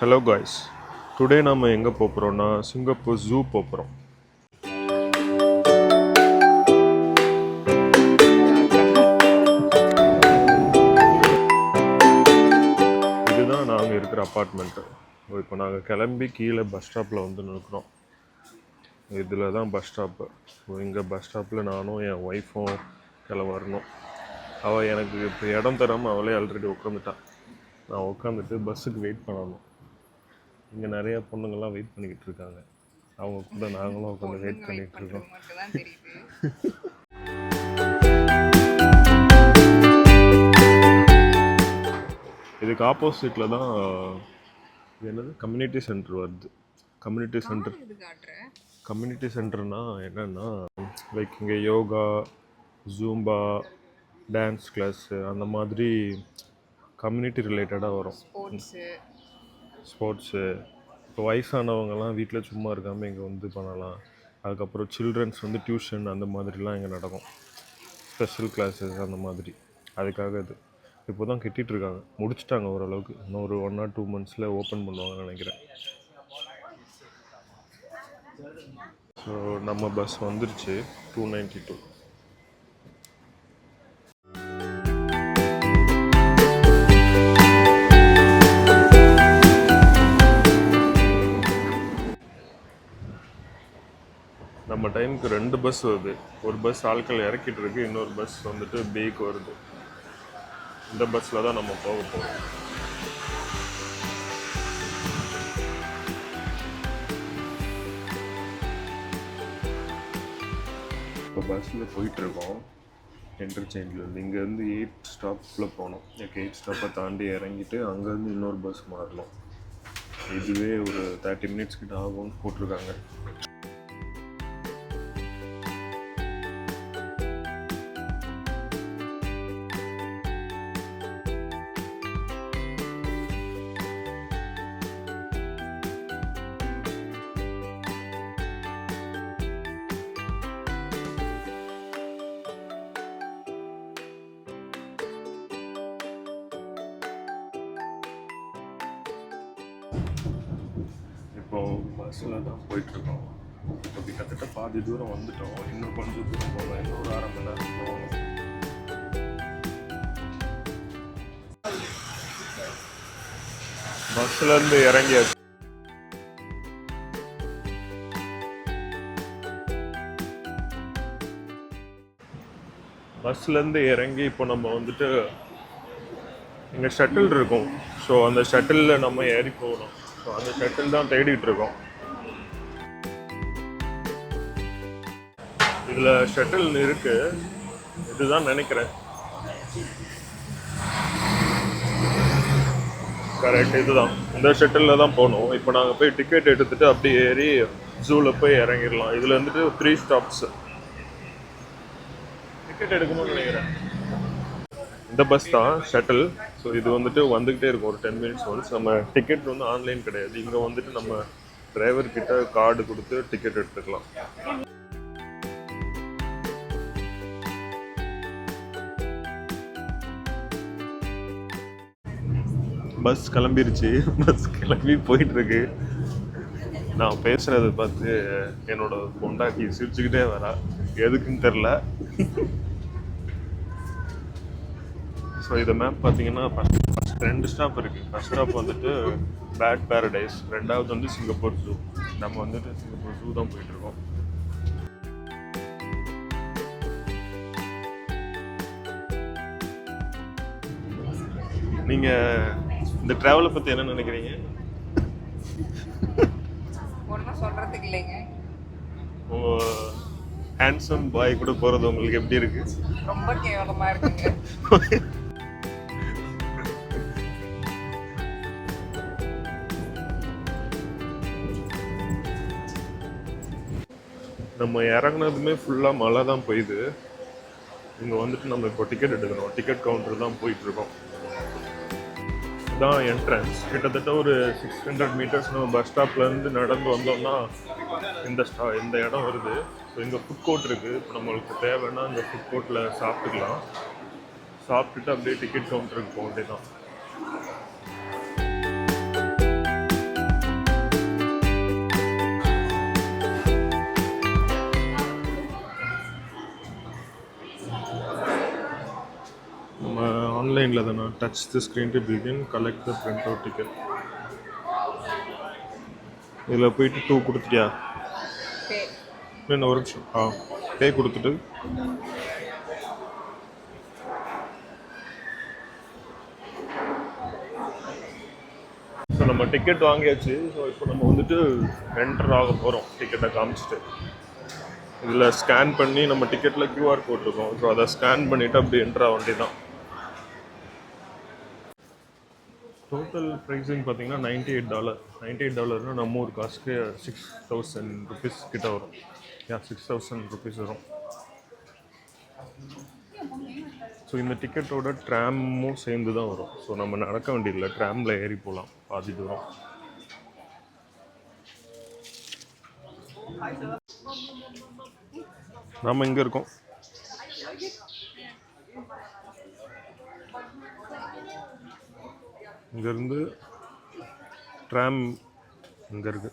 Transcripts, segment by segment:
Hello guys today நாம் எங்கே போகிறோம்னா சிங்கப்பூர் ஜூ போகிறோம் இதுதான் நாங்கள் இருக்கிற அப்பார்ட்மெண்ட்டு இப்போ நாங்கள் கிளம்பி கீழே பஸ் ஸ்டாப்பில் வந்து நிற்கிறோம். இதில் தான் பஸ் ஸ்டாப்பு இங்கே பஸ் ஸ்டாப்பில் நானும் என் ஒய்ஃபும் கிளம்ப வரணும். அவள் எனக்கு இப்போ இடம் தராமல் அவளே ஆல்ரெடி உட்காந்துட்டான் நான் உட்காந்துட்டு பஸ்ஸுக்கு வெயிட் பண்ணணும். இங்கே நிறைய பொண்ணுங்கள்லாம் வெயிட் பண்ணிக்கிட்டு இருக்காங்க. அவங்க கூட நாங்களும் உட்காந்து வெயிட் பண்ணிகிட்டு இருக்கோம். இதுக்கு ஆப்போசிட்டில் தான் இது என்னது? கம்யூனிட்டி சென்டர் வருது. கம்யூனிட்டி சென்டர் கம்யூனிட்டி சென்டர்னா என்னென்னா லைக் இங்கே யோகா ஜூம்பா டான்ஸ் கிளாஸு அந்த மாதிரி கம்யூனிட்டி ரிலேட்டடாக வரும். ஸ்போர்ட்ஸு. இப்போ வயசானவங்கலாம் வீட்டில் சும்மா இருக்காமல் இங்கே வந்து பண்ணலாம். அதுக்கப்புறம் சில்ட்ரன்ஸ் வந்து டியூஷன் அந்த மாதிரிலாம் இங்கே நடக்கும். ஸ்பெஷல் கிளாஸஸ் அந்த மாதிரி. அதுக்காக இது. இப்போ தான் கட்டிகிட்ருக்காங்க. முடிச்சிட்டாங்க ஓரளவுக்கு. இன்னும் ஒரு ஒன் ஆர் டூ மந்த்ஸில் ஓப்பன் பண்ணுவாங்கன்னு நினைக்கிறேன். ஸோ நம்ம பஸ் வந்துருச்சு. டூ நைன்ட்டி டூ நம்ம டைமுக்கு ரெண்டு பஸ் வருது. ஒரு பஸ் ஆட்கள் இறக்கிட்டு இருக்கு இன்னொரு பஸ் வந்துட்டு பேக் வருது. இந்த பஸ்ஸில் தான் நம்ம போக போகிறோம் இப்போ பஸ்ஸில் போயிட்டுருக்கோம் இன்டர்சேஞ்சிலேருந்து இங்கேருந்து எயிட் ஸ்டாப்பில் போனோம். எனக்கு எயிட் ஸ்டாப்பை தாண்டி இறங்கிட்டு அங்கேருந்து இன்னொரு பஸ் மாறணும். இதுவே ஒரு தேர்ட்டி மினிட்ஸ் கிட்ட ஆகும்னு போட்டிருக்காங்க. பஸ்ஸில் தான் போயிட்டுருக்கோம். இப்போ கிட்டத்தட்ட பாதி தூரம் வந்துட்டோம். இன்னும் கொஞ்சம் தூரம் போகலாம். இன்னும் ஒரு அரை மணி நேரம் போகணும் பஸ்லேருந்து இறங்கியாச்சு. பஸ்லேருந்து இறங்கி இப்போ நம்ம வந்துட்டு இங்கே ஷட்டில் இருக்கும். ஸோ அந்த ஷட்டிலில் நம்ம ஏறி போகணும். ஸோ அந்த ஷட்டில் தான் தேடிட்டு இருக்கோம். இதில் ஷட்டில் இருக்கு. இதுதான் நினைக்கிறேன். கரெக்ட் இதுதான். இந்த ஷட்டிலில் தான் போகணும். இப்போ நாங்கள் போய் டிக்கெட் எடுத்துட்டு அப்படியே ஏறி ஜூவில் போய் இறங்கிடலாம். இதில் வந்துட்டு த்ரீ ஸ்டாப்ஸ் டிக்கெட் எடுக்கணும்னு நினைக்கிறேன். இந்த பஸ் தான் ஷட்டில் ஸோ இது வந்துட்டு வந்துக்கிட்டே இருக்கும். ஒரு டென் மினிட்ஸ் ஒன்ஸ் நம்ம டிக்கெட் வந்து ஆன்லைன் கிடையாது. இங்கே வந்துட்டு நம்ம டிரைவர் கிட்ட கார்டு கொடுத்து டிக்கெட் எடுத்துக்கலாம். பஸ் கிளம்பிருச்சு. பஸ் கிளம்பி போயிட்டுருக்கு. நான் பேசுகிறத பார்த்து என்னோட பொண்டாட்டி சிரிச்சுக்கிட்டே வரா. எதுக்குன்னு தெரில ஸோ இதை மேப் பார்த்தீங்கன்னா ஃபஸ்ட் ஃபஸ்ட் ரெண்டு ஸ்டாப் இருக்குது ஃபஸ்ட் ஸ்டாப் வந்துட்டு பேட் பேரடைஸ் ரெண்டாவது வந்து சிங்கப்பூர் ஜூ நம்ம வந்துட்டு சிங்கப்பூர் ஜூ தான் போயிட்டுருக்கோம். நீங்கள் இந்த ட்ராவலை பற்றி என்ன நினைக்கிறீங்க? ஒன்றும் சொல்கிறதுக்கு இல்லைங்க. உங்கள் ஹேண்ட்ஸம் பாய் கூட போகிறது உங்களுக்கு எப்படி இருக்குது ரொம்ப கேவலமாக இருக்குங்க. நம்ம இறங்குனதுமே ஃபுல்லாக மழை தான் பெய்யுது. இங்கே வந்துட்டு நம்ம இப்போ டிக்கெட் எடுக்கணும் டிக்கெட் கவுண்டர் தான் போயிட்டுருக்கோம் தான் என்ட்ரன்ஸ் கிட்டத்தட்ட ஒரு சிக்ஸ் ஹண்ட்ரட் மீட்டர்ஸ் நம்ம பஸ் ஸ்டாப்லேருந்து நடந்து வந்தோம்னா இந்த ஸ்டா இந்த இடம் வருது. ஸோ இங்கே ஃபுட் கோர்ட் இருக்குது இப்போ நம்மளுக்கு தேவைன்னா இந்த ஃபுட் கோர்ட்டில் சாப்பிட்டுக்கலாம். சாப்பிட்டுட்டு அப்படியே டிக்கெட் கவுண்டருக்கு போக வேண்டியதான் ஸ்க்ரீனில் தானே? Touch the screen to begin collect the print out ticket இதில் போயிட்டு டூ கொடுத்துட்டியா? இன்னும் ஒரு நிமிஷம். ஆ பே கொடுத்துட்டு. ஸோ நம்ம டிக்கெட் வாங்கியாச்சு. ஸோ இப்போ நம்ம வந்துட்டு என்டர் ஆக போகிறோம் டிக்கெட்டை காமிச்சிட்டு. இதில் ஸ்கேன் பண்ணி நம்ம டிக்கெட்டில் கியூஆர் கோட் இருக்கும். ஸோ அதை ஸ்கேன் பண்ணிவிட்டு அப்படி என்டர் ஆக வேண்டியதான் டோட்டல் ப்ரைஸிங் பார்த்தீங்கன்னா ninety eight dollar ninety eight டாலர்னால் நம்ம ஒரு காசுக்கு சிக்ஸ் தௌசண்ட் ருபீஸ் கிட்ட வரும். யா சிக்ஸ் தௌசண்ட் ருபீஸ் வரும். ஸோ இந்த டிக்கெட்டோட ட்ராமும் சேர்ந்து தான் வரும். ஸோ நம்ம நடக்க வேண்டியதில்லை. ட்ராமில் ஏறி போகலாம். பாதி தூரம். நாம் எங்கே இருக்கோம். இங்கேருந்து ட்ராம் இங்கே இருக்கு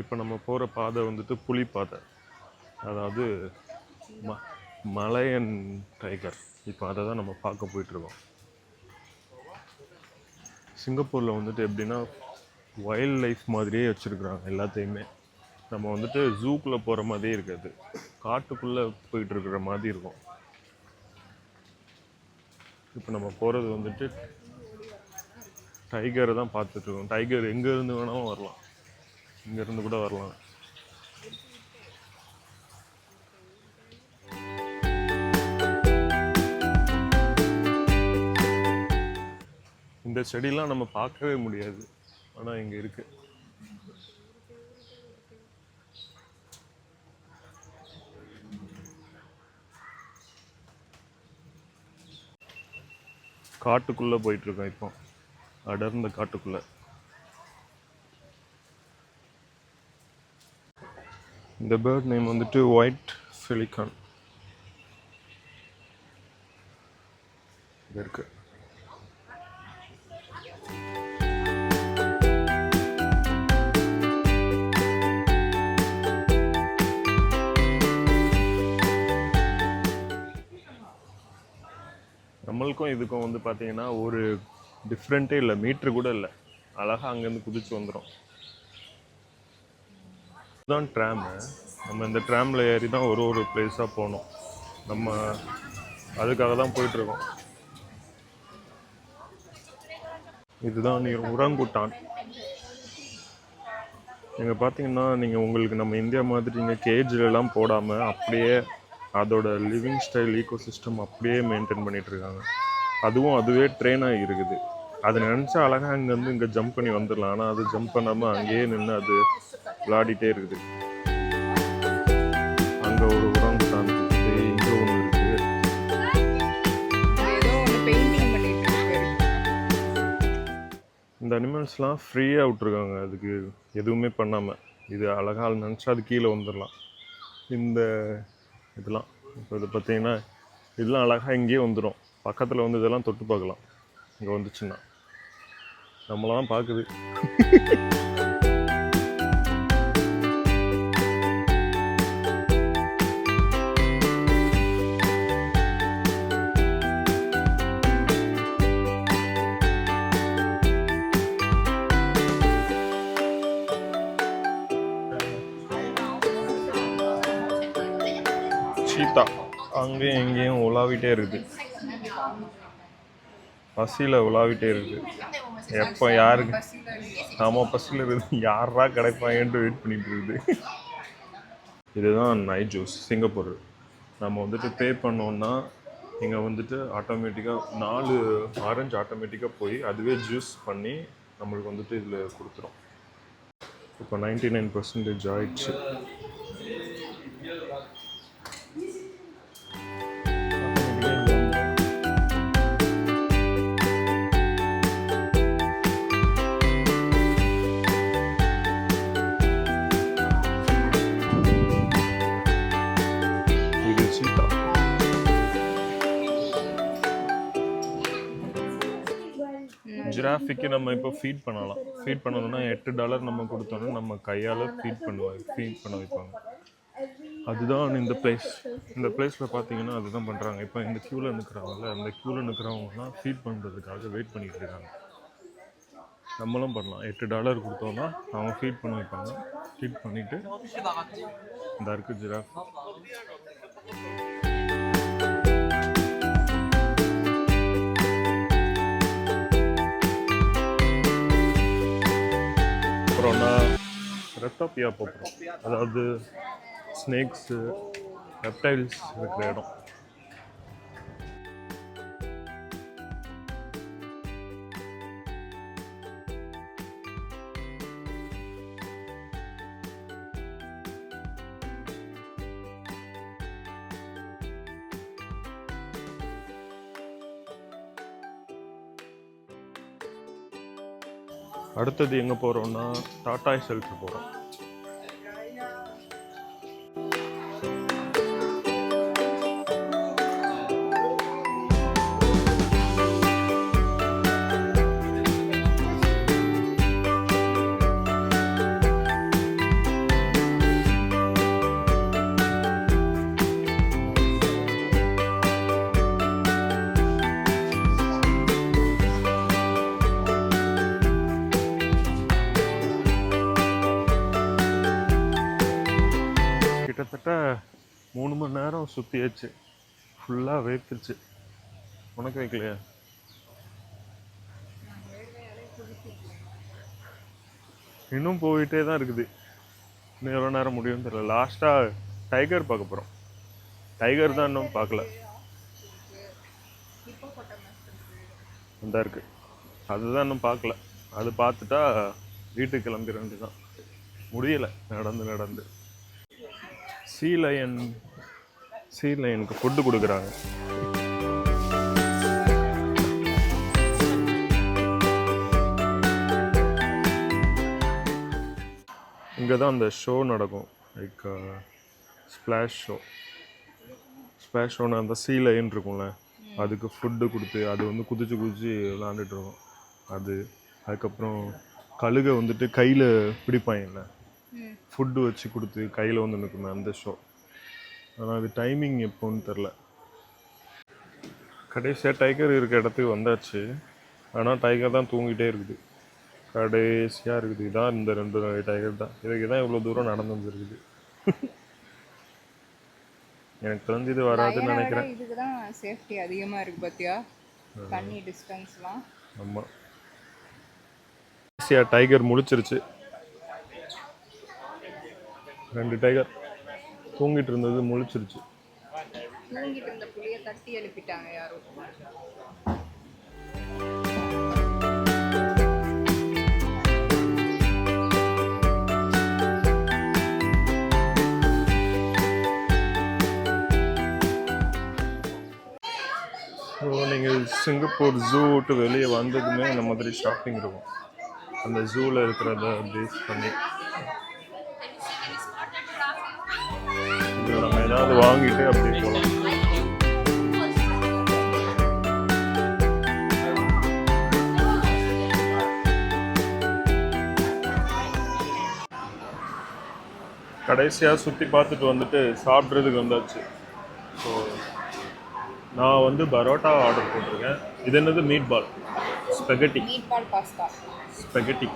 இப்போ நம்ம போகிற பாதை வந்துட்டு புலி பாதை. அதாவது ம மலையன் டைகர் இப்போ அதை தான் நம்ம பார்க்க போயிட்டுருக்கோம் சிங்கப்பூரில் வந்துட்டு எப்படின்னா வைல்ட் லைஃப் மாதிரியே வச்சுருக்குறாங்க எல்லாத்தையுமே. நம்ம வந்துட்டு ஜூக்குள்ளே போகிற மாதிரியே இருக்காது. காட்டுக்குள்ளே போயிட்டுருக்குற மாதிரி இருக்கும். இப்போ நம்ம போகிறது வந்துட்டு டைகரை தான் பார்த்துட்ருக்கோம் டைகர் எங்கேருந்து வேணாலும் வரலாம். இங்கேருந்து கூட வரலாம். இந்த செடிலாம் நம்ம பார்க்கவே முடியாது. ஆனால் இங்கே இருக்குது காட்டுக்குள்ளே போயிட்டுருக்கோம் இப்போ. அடர்ந்த காட்டுக்குள்ளே. இந்த பேர்ட் நேம் வந்துட்டு ஒயிட் சிலிக்கான் இங்கே இருக்கு. நம்மளுக்கும் இதுக்கும் வந்து பார்த்தீங்கன்னா ஒரு டிஃப்ரெண்ட்டே இல்லை மீட்ரு கூட இல்லை. அழகாக அங்கேருந்து குதிச்சு வந்துடும் இதுதான் ட்ராமு நம்ம இந்த ட்ராமில் ஏறி தான் ஒரு ஒரு பிளேஸாக போகணும் நம்ம அதுக்காக தான் போயிட்டுருக்கோம். இதுதான் நீ உரங்குட்டான். நீங்கள் பார்த்தீங்கன்னா நீங்கள் உங்களுக்கு நம்ம இந்தியா மாதிரி நீங்கள் கேஜ்லலாம் போடாமல் அப்படியே அதோட லிவிங் ஸ்டைல் ஈக்கோ சிஸ்டம் அப்படியே மெயின்டைன் பண்ணிகிட்ருக்காங்க இருக்காங்க அதுவும் அதுவே ட்ரெயினாக இருக்குது. அது நினச்சா அழகாக அங்கேருந்து இங்கே ஜம்ப் பண்ணி வந்துடலாம். ஆனால் அது ஜம்ப் பண்ணாமல் அங்கேயே நின்று அது விளையாடிட்டே இருக்குது. அங்கே ஒரு உரம் இங்கே ஒன்று இருக்குது இந்த அனிமல்ஸ்லாம் ஃப்ரீயாக விட்ருக்காங்க அதுக்கு எதுவுமே பண்ணாமல் இது அழகாக நினச்சா அது கீழே வந்துடலாம். இந்த இதெல்லாம். இப்போ இது பார்த்தீங்கன்னா இதெல்லாம் அழகாக இங்கேயே வந்துடும் பக்கத்தில் வந்து இதெல்லாம் தொட்டு பார்க்கலாம். இங்கே வந்துச்சுன்னா. நம்மளாம் பார்க்குது. சீத்தா அங்கேயும் எங்கேயும் உலாவிட்டே இருக்குது. பசியில் உலாவிட்டே இருக்குது. எப்போ யாருக்கு? நாம பசியில் இருக்குது யாரா கிடைப்பாங்கன்ட்டு வெயிட் பண்ணிட்டு இருக்குது. இதுதான் நைட் ஜூஸ் சிங்கப்பூர். நம்ம வந்துட்டு பே பண்ணோம்னா இங்கே வந்துட்டு ஆட்டோமேட்டிக்காக நாலு ஆரஞ்சு ஆட்டோமேட்டிக்காக போய் அதுவே ஜூஸ் பண்ணி நம்மளுக்கு வந்துட்டு இதில் கொடுத்துரும். இப்போ நைன்டி நைன் பர்சன்டேஜ் ஆயிடுச்சு. ஜிராஃபிக்கு நம்ம இப்போ ஃபீட் பண்ணலாம். ஃபீட் பண்ணணும்னா எட்டு டாலர் நம்ம கொடுத்தோன்னா நம்ம கையால் ஃபீட் பண்ணுவாங்க ஃபீட் பண்ண வைப்பாங்க. அதுதான் இந்த பிளேஸ் இந்த பிளேஸில் பார்த்தீங்கன்னா அதுதான் பண்ணுறாங்க இப்போ இந்த க்யூவில் நிற்கிறாங்கல்ல அந்த க்யூவில் நிற்கிறவங்கலாம் ஃபீட் பண்ணுறதுக்காக வெயிட் பண்ணிட்டு இருக்காங்க. நம்மளும் பண்ணலாம். எட்டு டாலர் கொடுத்தோம்னா அவங்க ஃபீட் பண்ண வைப்பாங்க. ஃபீட் பண்ணிவிட்டு இந்த இருக்குது ஜிராஃப் அப்புறம் நான் ரெப்டாப்பியா போகிறோம் அதாவது ஸ்னேக்ஸு ரெப்டைல்ஸ் இருக்கிற இடம். அடுத்தது எங்கே போகிறோன்னா டாட்டாய் ஷெல்டர் போகிறோம் கிட்டத்தட்ட மூணு மணி நேரம் சுற்றியாச்சு ஃபுல்லாக வேர்த்துச்சு உனக்கு வைக்கலையா? இன்னும் போயிட்டே தான் இருக்குது. இன்னும் எவ்வளோ நேரம் முடியும்னு தெரியல. லாஸ்ட்டாக டைகர் பார்க்க போகிறோம் டைகர் தான் இன்னும் பார்க்கல. இந்த இருக்குது அதுதான் இன்னும் பார்க்கல. அது பார்த்துட்டா வீட்டுக்கு கிளம்பிட வேண்டியதான் முடியலை. நடந்து நடந்து. சீ லயன் சீ லயனுக்கு ஃபுட்டு கொடுக்குறாங்க. இங்கே தான் அந்த ஷோ நடக்கும். லைக் ஸ்ப்ளாஷ் ஷோ ஸ்ப்ளாஷ் ஷோன்னு அந்த சீ லயன் இருக்கும்ல அதுக்கு ஃபுட்டு கொடுத்து அது வந்து குதிச்சு குதிச்சு விளாண்டுட்டு இருக்கும். அது அதுக்கப்புறம் கழுகை வந்துட்டு கையில் பிடிப்பாங்கல்ல என்ன. ஃபுட்டு வச்சு கொடுத்து கையில் வந்து நிற்குமே அந்த ஷோ ஆனால் அது டைமிங் எப்போன்னு தெரில. கடைசியாக டைகர் இருக்க இடத்துக்கு வந்தாச்சு. ஆனால் டைகர் தான் தூங்கிட்டே இருக்குது. கடைசியாக இருக்குது. இதான் இந்த ரெண்டு டைகர் தான். இதுக்கு தான் இவ்வளோ தூரம் நடந்து வந்துருக்குது. எனக்கு தெரிஞ்சு இது வராதுன்னு நினைக்கிறேன். இதுக்கு தான் சேஃப்டி அதிகமாக இருக்கு பார்த்தியா தண்ணி டிஸ்டன்ஸ்லாம் ஆமாம் டைகர் முழிச்சிருச்சு ரெண்டு டைகர் தூங்கிட்டு இருந்தது முழிச்சிருச்சு. தூங்கிட்டு இருந்த புளிய தட்டி எழுப்பிட்டாங்க யாரும் ஸோ நீங்கள் சிங்கப்பூர் ஜூ விட்டு வெளியே வந்ததுமே இந்த மாதிரி ஷாப்பிங் இருக்கும். அந்த ஜூவில் இருக்கிறத பேஸ் பண்ணி ஏதாவது வாங்கிட்டு அப்படியே போகலாம் கடைசியாக சுற்றி பார்த்துட்டு வந்துட்டு சாப்பிட்றதுக்கு வந்தாச்சு. ஸோ நான் வந்து பரோட்டா ஆர்டர் போட்டிருக்கேன். இது என்னது? Meatball spaghetti meatball pasta spaghetti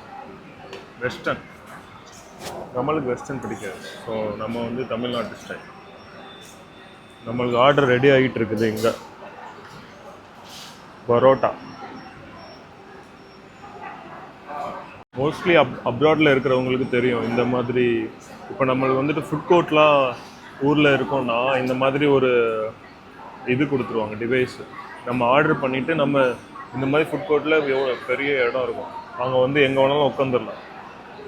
western நம்மளுக்கு வெஸ்டர்ன் பிடிக்காது. ஸோ நம்ம வந்து தமிழ்நாட்டு ஸ்டைல் நம்மளுக்கு ஆர்டர் ரெடி ஆகிட்டு இருக்குது இங்கே. பரோட்டா. மோஸ்ட்லி அப் அப்ராடில் இருக்கிறவங்களுக்கு தெரியும் இந்த மாதிரி. இப்போ நம்மளுக்கு வந்துட்டு ஃபுட் கோர்ட்லாம் ஊரில் இருக்கோம்னா இந்த மாதிரி ஒரு இது கொடுத்துருவாங்க டிவைஸ் நம்ம ஆர்டர் பண்ணிவிட்டு நம்ம இந்த மாதிரி ஃபுட் கோர்ட்டில் எவ்வளோ பெரிய இடம் இருக்கும். அங்கே வந்து எங்கே வேணாலும் உட்காந்துடலாம்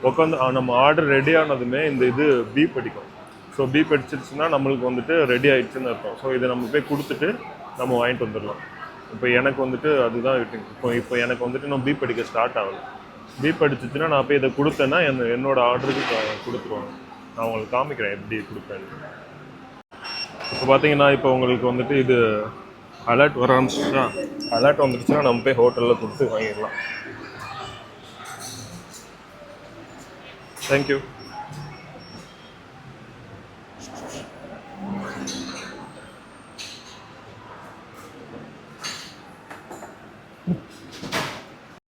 உட்காந்து நம்ம ஆர்டர் ரெடி ஆனதுமே இந்த இது பீப் அடிக்கும் ஸோ பீப் அடிச்சிருச்சுன்னா நம்மளுக்கு வந்துட்டு ரெடி ஆகிடுச்சுன்னு இருக்கும் ஸோ இதை நம்ம போய் கொடுத்துட்டு நம்ம வாங்கிட்டு வந்துடலாம். இப்போ எனக்கு வந்துட்டு அதுதான் இப்போ இப்போ எனக்கு வந்துட்டு நான் பீப் அடிக்க ஸ்டார்ட் ஆகல. பீப் அடிச்சிச்சுன்னா நான் போய் இதை கொடுத்தேன்னா என் என்னோட ஆர்டருக்கு கொடுத்துருவாங்க. நான் உங்களுக்கு காமிக்கிறேன் எப்படி கொடுப்பேன் இப்போ பார்த்தீங்கன்னா இப்போ உங்களுக்கு வந்துட்டு இது அலர்ட் வர ஆரம்பிச்சிச்சா அலர்ட் வந்துடுச்சுன்னா நம்ம போய் ஹோட்டலில் கொடுத்து வாங்கிடலாம். தேங்க்யூ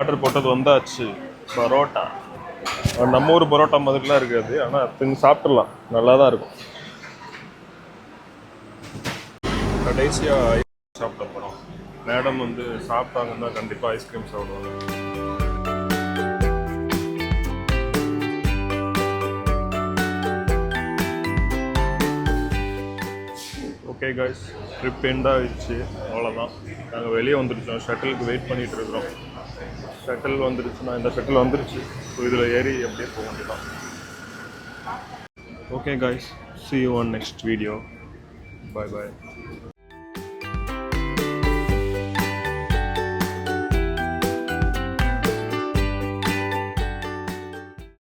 ஆர்டர் போட்டது வந்தாச்சு. பரோட்டா. நம்ம ஊர் பரோட்டா மாதிரிலாம் இருக்காது. ஆனால் திங்க சாப்பிட்றலாம் நல்லா தான் இருக்கும் கடைசியாக சாப்பிட போகிறோம் மேடம் வந்து சாப்பிட்டாங்கன்னா கண்டிப்பாக ஐஸ்கிரீம் சாப்பிடுவாங்க. ஓகே கைஸ் ட்ரிப் எண்ட் ஆகிடுச்சு அவ்வளோதான் நாங்கள் வெளியே வந்துருச்சோம். ஷட்டிலுக்கு வெயிட் பண்ணிகிட்டு இருக்கிறோம். ஷட்டில் வந்துருச்சுன்னா இந்த ஷட்டில் வந்துருச்சு. ஸோ இதில் ஏறி அப்படியே போக வேண்டியதான் okay guys see one next video video. Bye